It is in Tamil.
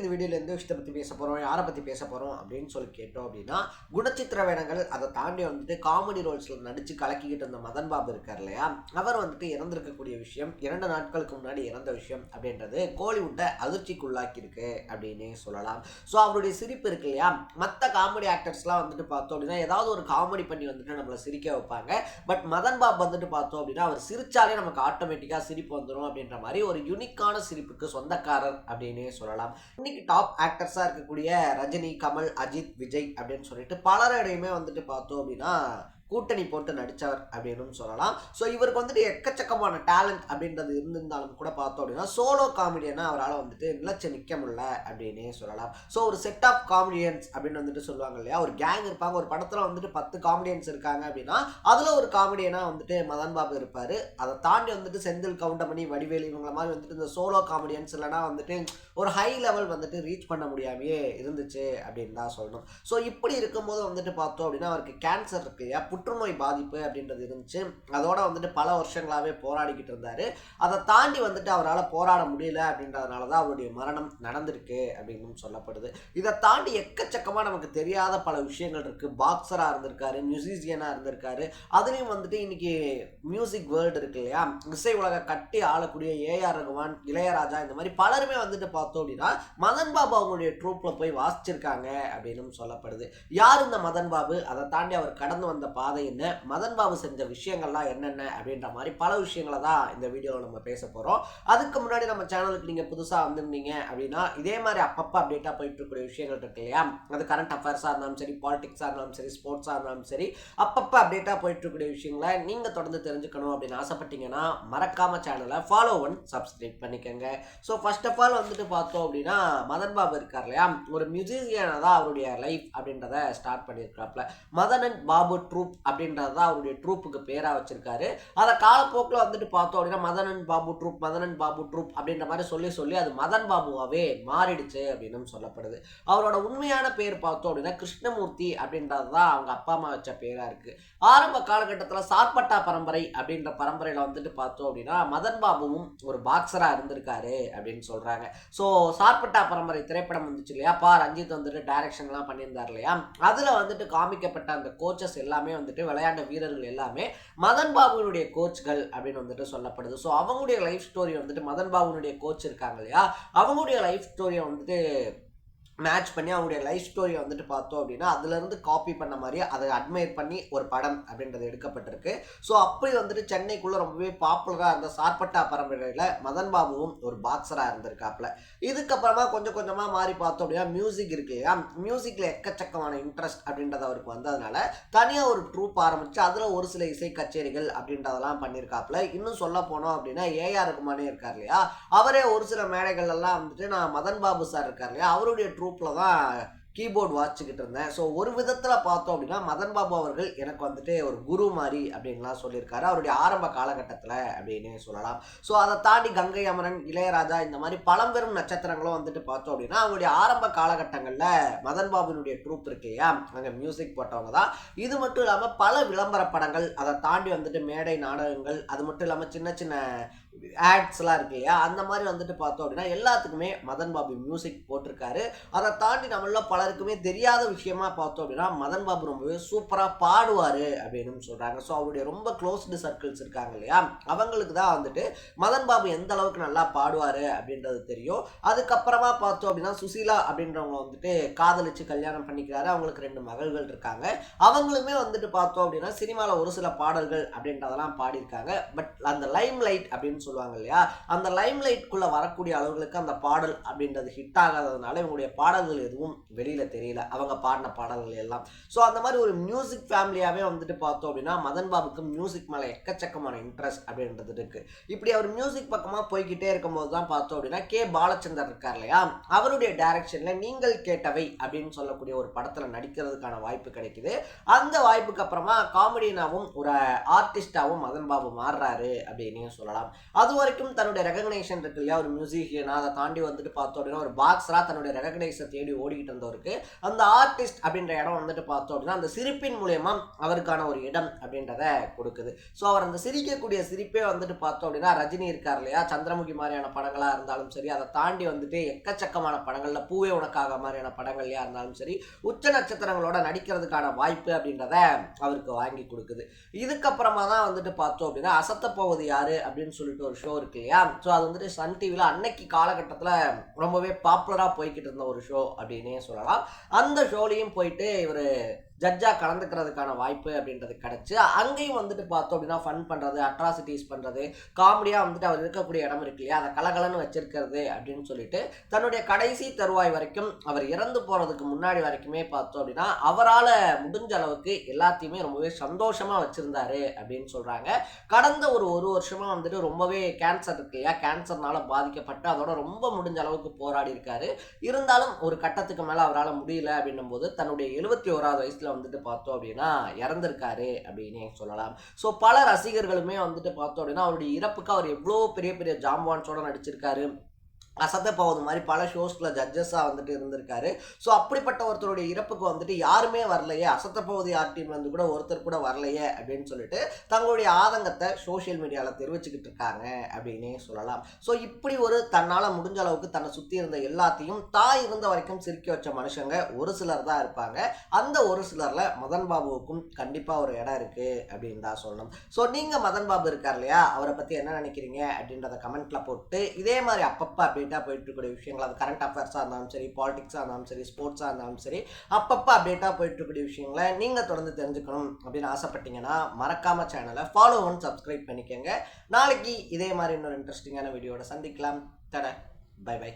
இந்த வீடியோல எந்த விஷயத்தை பற்றி பேச போகிறோம் யாரை பற்றி பேச போகிறோம் அப்படின்னு சொல்லி கேட்டோம் அப்படின்னா குணச்சித்திர வேடங்கள் அதை தாண்டி வந்துட்டு காமெடி ரோல்ஸில் நடித்து கலக்கிக்கிட்டு இருந்த மதன் பாபு இருக்கார் இல்லையா? அவர் வந்துட்டு இறந்திருக்கக்கூடிய விஷயம் இரண்டு நாட்களுக்கு முன்னாடி இறந்த விஷயம் அப்படின்றது கோலிவுட்டை அதிர்ச்சிக்குள்ளாக்கி இருக்கு அப்படின்னு சொல்லலாம். ஸோ அவருடைய சிரிப்பு இருக்கு இல்லையா? மற்ற காமெடி ஆக்டர்ஸ்லாம் வந்துட்டு பார்த்தோம் அப்படின்னா ஏதாவது ஒரு காமெடி பண்ணி வந்துட்டு நம்மளை சிரிக்க வைப்பாங்க. பட் மதன் பாபு வந்துட்டு பார்த்தோம் அப்படின்னா அவர் சிரிச்சாலே நமக்கு ஆட்டோமேட்டிக்காக சிரிப்பு வந்துடும் அப்படின்ற மாதிரி ஒரு யுனிக்கான சிரிப்புக்கு சொந்தக்காரர் அப்படின்னே சொல்லலாம். இன்னைக்கு டாப் ஆக்டர்ஸாக இருக்கக்கூடிய ரஜினி கமல் அஜித் விஜய் அப்படின்னு சொல்லிட்டு பலரிடையுமே வந்துட்டு பார்த்தோம் அப்படின்னா கூட்டணி போட்டு நடித்தவர் அப்படின்னு சொல்லலாம். ஸோ இவருக்கு வந்துட்டு எக்கச்சக்கமான டேலண்ட் அப்படின்றது இருந்திருந்தாலும் கூட பார்த்தோம் அப்படின்னா சோலோ காமெடியனா அவரால் வந்துட்டு நிலச்சி நிற்க முடியல அப்படின்னே சொல்லலாம். ஸோ ஒரு செட் ஆஃப் காமெடியன்ஸ் அப்படின்னு வந்துட்டு சொல்லுவாங்க இல்லையா? ஒரு கேங் இருப்பாங்க. ஒரு படத்தில் வந்துட்டு பத்து காமெடியன்ஸ் இருக்காங்க அப்படின்னா அதில் ஒரு காமெடியனாக வந்துட்டு மதன் பாபு இருப்பார். அதை தாண்டி வந்துட்டு செந்தில் கவுண்டமணி வடிவேலி இவங்கள மாதிரி வந்துட்டு இந்த சோலோ காமெடியன்ஸ் இல்லைனா வந்துட்டு ஒரு ஹை லெவல் வந்துட்டு ரீச் பண்ண முடியாமையே இருந்துச்சு அப்படின்னு தான் சொல்லணும். ஸோ இப்படி இருக்கும்போது வந்துட்டு பார்த்தோம் அப்படின்னா அவருக்கு கேன்சர் இருக்கு இல்லையா? புற்றுநோய் பாதிப்பு அப்படின்றது இருந்துச்சு. அதோட வந்துட்டு பல வருஷங்களாகவே போராடிக்கிட்டு இருந்தார். அதை தாண்டி வந்துட்டு அவரால் போராட முடியல அப்படின்றதுனால தான் அவருடைய மரணம் நடந்திருக்கு அப்படின்னு சொல்லப்படுது. இதை தாண்டி எக்கச்சக்கமாக நமக்கு தெரியாத பல விஷயங்கள் இருக்குது பாக்ஸராக இருந்திருக்காரு மியூசிஷியனாக இருந்திருக்காரு. அதுலேயும் வந்துட்டு இன்னைக்கு மியூசிக் வேர்ல்டு இருக்கு இல்லையா? இசை உலக கட்டி ஆளக்கூடிய ஏஆர் ரகுமான் இளையராஜா இந்த மாதிரி பலருமே வந்துட்டு பார்த்தோம் அப்படின்னா மதன் பாபு அவங்களுடைய ட்ரூப்பில் போய் வாசிச்சிருக்காங்க அப்படின்னு சொல்லப்படுது. யார் இந்த மதன் பாபு? அதை தாண்டி அவர் கடந்து வந்த பா என்ன மதன் பாபு செஞ்ச விஷயங்கள்லாம் என்னென்ன அப்படின்ற மாதிரி பல விஷயங்களை தான் இந்த வீடியோவில் நம்ம பேச போகிறோம் அதுக்கு முன்னாடி நம்ம சேனலுக்கு நீங்கள் புதுசாக வந்திருந்தீங்க அப்படின்னா இதே மாதிரி அப்பப்போ அப்டேட்டாக போயிட்டு இருக்கக்கூடிய விஷயங்கள் இருக்கு இல்லையா? அது கரண்ட் அஃபேர்ஸாக இருந்தாலும் சரி பாலிடிக்ஸாக இருந்தாலும் சரி ஸ்போர்ட்ஸாக இருந்தாலும் சரி அப்பப்போ அப்டேட்டாக போயிட்டு இருக்கக்கூடிய விஷயங்களை நீங்கள் தொடர்ந்து தெரிஞ்சுக்கணும் அப்படின்னு ஆசைப்பட்டீங்கன்னா மறக்காம சேனலை ஃபாலோ ஒன் சப்ஸ்கிரைப் பண்ணிக்கோங்க. ஸோ ஃபர்ஸ்ட் ஆஃப் ஆல் வந்துட்டு பார்த்தோம் அப்படின்னா மதன் பாபு இருக்கார் இல்லையா? ஒரு மியூசிஷியனாக தான் அவருடைய லைஃப் அப்படின்றத ஸ்டார்ட் பண்ணியிருக்கிறாப்ல மதன் அண்ட் பாபு ட்ரூப் அப்படின்றது தான் அவருடைய ட்ரூப்புக்கு பேராக வச்சிருக்காரு. அதை காலப்போக்கில் வந்துட்டு பார்த்தோம் அப்படின்னா மதனன் பாபு ட்ரூப் மதனன் பாபு ட்ரூப் அப்படின்ற மாதிரி சொல்லி சொல்லி அது மதன் பாபுவாகவே மாறிடுச்சு அப்படின்னு சொல்லப்படுது. அவரோட உண்மையான பேர் பார்த்தோம் அப்படின்னா கிருஷ்ணமூர்த்தி அப்படின்றது தான் அவங்க அப்பா அம்மா வச்ச பேராக இருக்குது ஆரம்ப காலகட்டத்தில் சார்பட்டா பரம்பரை அப்படின்ற பரம்பரையில் வந்துட்டு பார்த்தோம் அப்படின்னா மதன் பாபுவும் ஒரு பாக்ஸராக இருந்திருக்காரு அப்படின்னு சொல்கிறாங்க ஸோ சார்பட்டா பரம்பரை திரைப்படம் வந்துச்சு இல்லையா? பா ரஞ்சித் வந்துட்டு டைரக்ஷன்லாம் பண்ணியிருந்தார் இல்லையா? அதில் வந்துட்டு காமிக்கப்பட்ட அந்த கோச்சஸ் எல்லாமே வந்துட்டு விளையாண்ட வீரர்கள் எல்லாமே மதன் பாபுனுடைய கோச்கள் அப்படின்னு வந்துட்டு சொல்லப்படுது. ஸோ அவங்களுடைய லைஃப் ஸ்டோரி வந்துட்டு மதன் பாபுனுடைய கோச் இருக்காங்க இல்லையா? அவங்களுடைய லைஃப் ஸ்டோரியை வந்துட்டு மேட்ச் பண்ணி அவங்களுடைய லைஃப் ஸ்டோரியை வந்துட்டு பார்த்தோம் அப்படின்னா அதுலேருந்து காப்பி பண்ண மாதிரி அதை அட்மையர் பண்ணி ஒரு படம் அப்படின்றது எடுக்கப்பட்டிருக்கு. ஸோ அப்படி வந்துட்டு சென்னைக்குள்ளே ரொம்பவே பாப்புலராக இருந்த சார்பட்டா பரம்பரையில் மதன் பாபுவும் ஒரு பாக்ஸராக இருந்திருக்காப்புல. இதுக்கப்புறமா கொஞ்சம் கொஞ்சமாக மாறி பார்த்தோம் அப்படின்னா மியூசிக் இருக்கு இல்லையா? மியூசிக்கில் எக்கச்சக்கமான இன்ட்ரெஸ்ட் அப்படின்றது அவருக்கு வந்ததுனால தனியாக ஒரு ட்ரூப் ஆரம்பித்து அதில் ஒரு சில இசை கச்சேரிகள் அப்படின்றதெல்லாம் பண்ணியிருக்காப்புல இன்னும் சொல்ல போனோம் அப்படின்னா ஏஆர் ரகுமானே இருக்கார் இல்லையா? அவரே ஒரு சில மேடைகள் எல்லாம் வந்துட்டு நான் மதன் பாபு சார் இருக்கார் இல்லையா? அவருடைய ட்ரூப் குரூப்பில் தான் கீபோர்டு வாசிச்சுக்கிட்டு இருந்தேன். ஸோ ஒரு விதத்தில் பார்த்தோம் அப்படின்னா மதன் பாபு அவர்கள் எனக்கு வந்துட்டு ஒரு குரு மாதிரி அப்படின்லாம் சொல்லியிருக்காரு. அவருடைய ஆரம்ப காலகட்டத்தில் அப்படின்னு சொல்லலாம். ஸோ அதை தாண்டி கங்கை அமரன் இளையராஜா இந்த மாதிரி பழம்பெரும் நட்சத்திரங்களும் வந்துட்டு பார்த்தோம் அப்படின்னா அவங்களுடைய ஆரம்ப காலகட்டங்களில் மதன் பாபுனுடைய ட்ரூப் இருக்கு இல்லையா? அங்கே மியூசிக் போட்டவங்க தான். இது மட்டும் இல்லாமல் பல விளம்பர படங்கள் அதை தாண்டி வந்துட்டு மேடை நாடகங்கள் அது மட்டும் இல்லாமல் சின்ன சின்ன ஆட்ஸ்லாம் இருக்கு இல்லையா? அந்த மாதிரி வந்துட்டு பார்த்தோம் அப்படின்னா எல்லாத்துக்குமே மதன் பாபு மியூசிக் போட்டிருக்காரு. அதை தாண்டி நம்மள பலருக்குமே தெரியாத விஷயமா பார்த்தோம் அப்படின்னா மதன் பாபு ரொம்பவே சூப்பராக பாடுவார் அப்படின்னு சொல்கிறாங்க ஸோ அவருடைய ரொம்ப க்ளோஸ்டு சர்க்கிள்ஸ் இருக்காங்க இல்லையா? அவங்களுக்கு தான் வந்துட்டு மதன் பாபு எந்த அளவுக்கு நல்லா பாடுவார் அப்படின்றது தெரியும். அதுக்கப்புறமா பார்த்தோம் அப்படின்னா சுசீலா அப்படின்றவங்க வந்துட்டு காதலிச்சு கல்யாணம் பண்ணிக்கிறாரு. அவங்களுக்கு ரெண்டு மகள்கள் இருக்காங்க. அவங்களுமே வந்துட்டு பார்த்தோம் அப்படின்னா சினிமாவில் ஒரு சில பாடல்கள் அப்படின்றதெல்லாம் பாடியிருக்காங்க. பட் அந்த லைம் லைட் அப்படின்னு சொல்லுவாங்க இல்லையா? அந்த லைம் லைட்குள்ளே வரக்கூடிய அளவுகளுக்கு அந்த பாடல் அப்படின்றது ஹிட் ஆகாததுனால இவங்களுடைய பாடல்கள் எதுவும் வெளியில் தெரியல. அவங்க பாடின பாடல்கள் எல்லாம். ஸோ அந்த மாதிரி ஒரு மியூசிக் ஃபேமிலியாகவே வந்துட்டு பார்த்தோம் அப்படின்னா மதன் பாபுக்கு மியூசிக் மேலே எக்கச்சக்கமான இன்ட்ரெஸ்ட் அப்படின்றது இருக்குது இப்படி அவர் மியூசிக் பக்கமாக போய்கிட்டே இருக்கும்போது தான் பார்த்தோம் அப்படின்னா கே. பாலச்சந்தர் இருக்கார் இல்லையா? அவருடைய டைரக்ஷனில் நீங்கள் கேட்டவை அப்படின்னு சொல்லக்கூடிய ஒரு படத்தில் நடிக்கிறதுக்கான வாய்ப்பு கிடைக்குது. அந்த வாய்ப்புக்கு அப்புறமா காமெடியனாகவும் ஒரு ஆர்டிஸ்டாகவும் மதன் பாபு மாறுறாரு அப்படின்னு சொல்லலாம். அது வரைக்கும் தன்னுடைய ரெகக்னேஷன் இருக்கு இல்லையா? ஒரு மியூசிஷியனா அதை தாண்டி வந்துட்டு பார்த்தோம் அப்படின்னா ஒரு பாக்ஸராக தன்னுடைய ரெகக்னைஸை தேடி ஓடிக்கிட்டு இருந்தவருக்கு அந்த ஆர்டிஸ்ட் அப்படின்ற இடம் வந்துட்டு பார்த்தோம் அப்படின்னா அந்த சிரிப்பின் மூலயமா அவருக்கான ஒரு இடம் அப்படின்றத கொடுக்குது. ஸோ அவர் அந்த சிரிக்கக்கூடிய சிரிப்பே வந்துட்டு பார்த்தோம் அப்படின்னா ரஜினி இருக்கார் இல்லையா? சந்திரமுகி மாதிரியான படங்களாக இருந்தாலும் சரி அதை தாண்டி வந்துட்டு எக்கச்சக்கமான படங்களில் பூவே உனக்காக மாதிரியான படங்கள்லையா இருந்தாலும் சரி உச்ச நட்சத்திரங்களோட நடிக்கிறதுக்கான வாய்ப்பு அப்படின்றத அவருக்கு வாங்கி கொடுக்குது. இதுக்கப்புறமா தான் வந்துட்டு பார்த்தோம் அப்படின்னா அசத்த போவது யாரு? அப்படின்னு சொல்லிட்டு ஒரு ஷோ இருக்கு இல்லையா? ஸோ அது வந்துட்டு சன் டிவியில் அன்னைக்கு காலகட்டத்தில் ரொம்பவே பாப்புலராக போய்கிட்டு இருந்த ஒரு ஷோ அப்படின்னே சொல்லலாம். அந்த ஷோலையும் போயிட்டு இவர் ஜட்ஜாக கலந்துக்கிறதுக்கான வாய்ப்பு அப்படின்றது கிடச்சி அங்கேயும் வந்துட்டு பார்த்தோம் அப்படின்னா ஃபன் பண்ணுறது அட்ராசிட்டிஸ் பண்ணுறது காமெடியாக வந்துட்டு அவர் இருக்கக்கூடிய இடம் இருக்கு இல்லையா? அதை கலகலன்னு வச்சிருக்கிறது அப்படின்னு சொல்லிட்டு தன்னுடைய கடைசி தருவாய் வரைக்கும் அவர் இறந்து போகிறதுக்கு முன்னாடி வரைக்குமே பார்த்தோம் அப்படின்னா அவரால் முடிஞ்ச அளவுக்கு எல்லாத்தையுமே ரொம்பவே சந்தோஷமாக வச்சுருந்தாரு அப்படின்னு சொல்கிறாங்க கடந்த ஒரு ஒரு வருஷமாக வந்துட்டு ரொம்பவே கேன்சர் இருக்கு இல்லையா? கேன்சர்னால பாதிக்கப்பட்டு அதோட ரொம்ப முடிஞ்ச அளவுக்கு போராடி இருக்காரு. இருந்தாலும் ஒரு கட்டத்துக்கு மேலே அவரால் முடியல அப்படின்னும் போது தன்னுடைய எழுபத்தி ஓராவது வயசில் வந்துட்டு பார்த்தோம் அப்படின்னா இறந்திருக்காரு அப்படின்னு சொல்லலாம். ஸோ பல ரசிகர்களுமே வந்துட்டு பார்த்தோம் அப்படின்னா அவருடைய இறப்புக்கு அவர் எவ்வளோ பெரிய பெரிய ஜாம்பான்ஸோட நடிச்சிருக்காரு. அசத்த போவது மாதிரி பல ஷோஸில் ஜட்ஜஸாக வந்துட்டு இருந்திருக்காரு. ஸோ அப்படிப்பட்ட ஒருத்தருடைய இறப்புக்கு வந்துட்டு யாருமே வரலையே. அசத்த போவது யார் டீம் வந்து கூட ஒருத்தர் கூட வரலையே அப்படின்னு சொல்லிட்டு தங்களுடைய ஆதங்கத்தை சோஷியல் மீடியாவில் தெரிவிச்சுக்கிட்டு இருக்காங்க அப்படின்னே சொல்லலாம். ஸோ இப்படி ஒரு தன்னால் முடிஞ்ச அளவுக்கு தன்னை சுற்றி இருந்த எல்லாத்தையும் தாய் இருந்த வரைக்கும் சிரிக்க வச்ச மனுஷங்க ஒரு சிலர் தான் இருப்பாங்க. அந்த ஒரு சிலரில் மதன் பாபுவுக்கும் கண்டிப்பாக ஒரு இடம் இருக்குது அப்படின்னு தான் சொல்லணும். ஸோ நீங்கள் மதன் பாபு இருக்கார் இல்லையா? அவரை பற்றி என்ன நினைக்கிறீங்க அப்படின்றத கமெண்ட்டில் போட்டு இதே மாதிரி அப்பப்போ அப்டேட்டாக போயிட்டுருக்கூடிய விஷயங்கள் அது கரண்ட் அஃபேர்ஸாக இருந்தாலும் சரி பாலிடிக்ஸாக இருந்தாலும் சரி ஸ்போர்ட்ஸாக இருந்தாலும் சரி அப்பப்போ அப்டேட்டாக போயிட்டு இருக்கக்கூடிய விஷயங்களை நீங்கள் தொடர்ந்து தெரிஞ்சுக்கணும் அப்படின்னு ஆசைப்பட்டீங்கன்னா மறக்காமல் சேனலை ஃபாலோ ஒன் சப்ஸ்கிரைப் பண்ணிக்கோங்க. நாளைக்கு இதே மாதிரி இன்னொரு இன்ட்ரெஸ்டிங்கான வீடியோட சந்திக்கலாம். தட பை பை